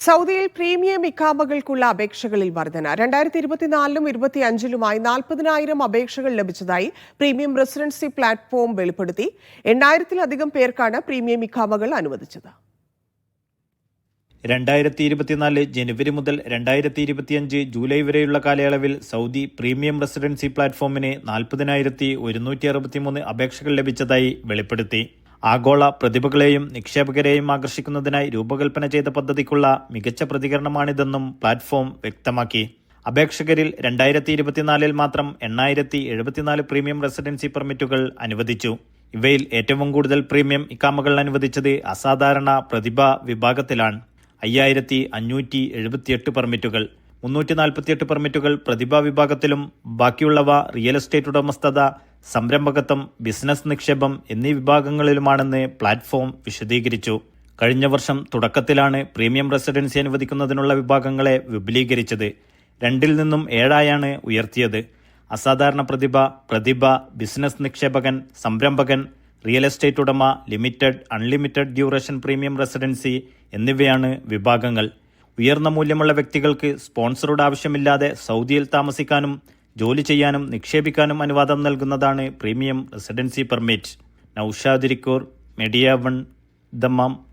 സൗദിയിൽ പ്രീമിയം ഇക്കാമകൾക്കുള്ള അപേക്ഷകളിൽ വർധന. രണ്ടായിരത്തി ഇരുപത്തിനാലിലും ഇരുപത്തിയഞ്ചിലുമായി നാൽപ്പതിനായിരം അപേക്ഷകൾ ലഭിച്ചതായി പ്രീമിയം റെസിഡൻസി പ്ലാറ്റ്ഫോം വെളിപ്പെടുത്തി. എണ്ണായിരത്തിലധികം പേർക്കാണ് പ്രീമിയം ഇക്കാമകൾ അനുവദിച്ചത്. രണ്ടായിരത്തി ഇരുപത്തിനാല് ജനുവരി മുതൽ രണ്ടായിരത്തി ഇരുപത്തിയഞ്ച് ജൂലൈ വരെയുള്ള കാലയളവിൽ സൗദി പ്രീമിയം റെസിഡൻസി പ്ലാറ്റ്ഫോമിന് നാൽപ്പതിനായിരത്തി ഒരുന്നൂറ്റി അറുപത്തിമൂന്ന് അപേക്ഷകൾ ലഭിച്ചതായി വെളിപ്പെടുത്തി. ആഗോള പ്രതിഭകളെയും നിക്ഷേപകരെയും ആകർഷിക്കുന്നതിനായി രൂപകൽപ്പന ചെയ്ത പദ്ധതിക്കുള്ള മികച്ച പ്രതികരണമാണിതെന്നും പ്ലാറ്റ്ഫോം വ്യക്തമാക്കി. അപേക്ഷകരിൽ രണ്ടായിരത്തി ഇരുപത്തിനാലിൽ മാത്രം എണ്ണായിരത്തി എഴുപത്തിനാല് പ്രീമിയം റെസിഡൻസി പെർമിറ്റുകൾ അനുവദിച്ചു. ഇവയിൽ ഏറ്റവും കൂടുതൽ പ്രീമിയം ഇക്കാമകൾ അനുവദിച്ചത് അസാധാരണ പ്രതിഭ വിഭാഗത്തിലാണ്. അയ്യായിരത്തി അഞ്ഞൂറ്റി എഴുപത്തിയെട്ട് പെർമിറ്റുകൾ. മുന്നൂറ്റി നാൽപ്പത്തിയെട്ട് പെർമിറ്റുകൾ പ്രതിഭാ വിഭാഗത്തിലും ബാക്കിയുള്ളവ റിയൽ എസ്റ്റേറ്റ് ഉടമസ്ഥത സംരംഭകത്വം ബിസിനസ് നിക്ഷേപം എന്നീ വിഭാഗങ്ങളിലുമാണെന്ന് പ്ലാറ്റ്ഫോം വിശദീകരിച്ചു. കഴിഞ്ഞ വർഷം തുടക്കത്തിലാണ് പ്രീമിയം റെസിഡൻസി അനുവദിക്കുന്നതിനുള്ള വിഭാഗങ്ങളെ വിപുലീകരിച്ചത്. രണ്ടിൽ നിന്നും ഏഴായാണ് ഉയർത്തിയത്. അസാധാരണ പ്രതിഭ പ്രതിഭ ബിസിനസ് നിക്ഷേപകൻ സംരംഭകൻ റിയൽ എസ്റ്റേറ്റ് ഉടമ limited unlimited duration premium residency എന്നിവയാണ് വിഭാഗങ്ങൾ. ഉയർന്ന മൂല്യമുള്ള വ്യക്തികൾക്ക് സ്പോൺസറുടെ ആവശ്യമില്ലാതെ സൗദിയിൽ താമസിക്കാനും ജോലി ചെയ്യാനും നിക്ഷേപിക്കാനും അനുവാദം നൽകുന്നതാണ് premium residency permit. Noushad Irikkur MediaOne one Dammam.